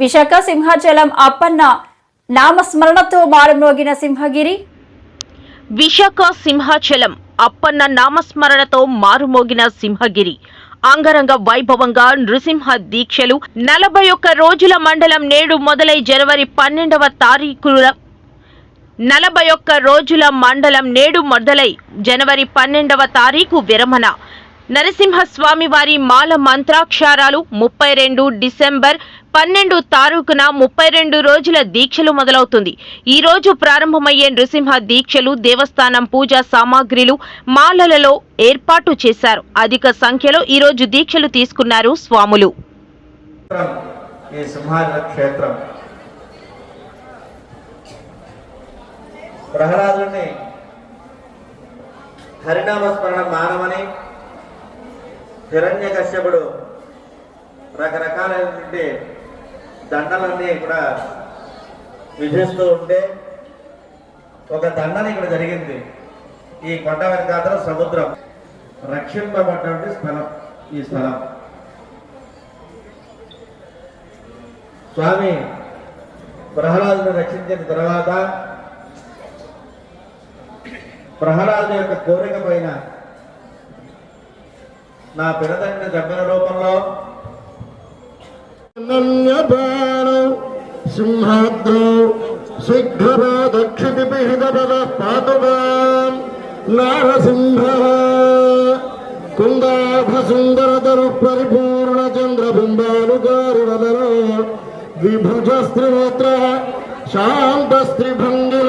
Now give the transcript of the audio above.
విశాఖ సింహాచలం అప్పన్న నామస్మరణతో మారుమోగిన సింహగిరి. విశాఖ సింహాచలం అప్పన్న నామస్మరణతో మారుమోగిన సింహగిరి. అంగరంగ వైభవంగా నృసింహ దీక్షలు నలభై ఒక్క రోజుల మండలం నేడు మొదలై జనవరి పన్నెండవ తారీఖుల నలభై ఒక్క రోజుల మండలం నేడు మొదలై జనవరి పన్నెండవ తారీఖు విరమణ. నరసింహస్వామి వారి మాల మంత్రాక్షరాలు ముప్పై రెండు డిసెంబర్ పన్నెండు తారీఖున ముప్పై రెండు రోజుల దీక్షలు మొదలవుతుంది. ఈ రోజు ప్రారంభమయ్యే నృసింహ దీక్షలు దేవస్థానం పూజా సామాగ్రిలు మాలలలో ఏర్పాటు చేశారు. అధిక సంఖ్యలో ఈ రోజు దీక్షలు తీసుకున్నారు స్వాములు. హరినామస్మరణ హిరణ్య కశ్యపుడు రకరకాలైనటువంటి దండలన్నీ కూడా విధిస్తూ ఉంటే ఒక దండన ఇక్కడ జరిగింది. ఈ కొండ వెనకాతల సముద్రం. రక్షింపబడినటువంటి స్థలం ఈ స్థలం. స్వామి ప్రహ్లాదుని రక్షించిన తర్వాత ప్రహ్లాదు యొక్క కోరిక పైన నా పినతండ్రి దగ్గర రూపంలో సింహాద్రౌ శీఘ్రమా దక్షితి పిహితపద పాతుమాం నారసింహ కుందాభ సుందరతరు పరిపూర్ణ విభుజ స్త్రినేత్ర శాంత స్త్రిభంగి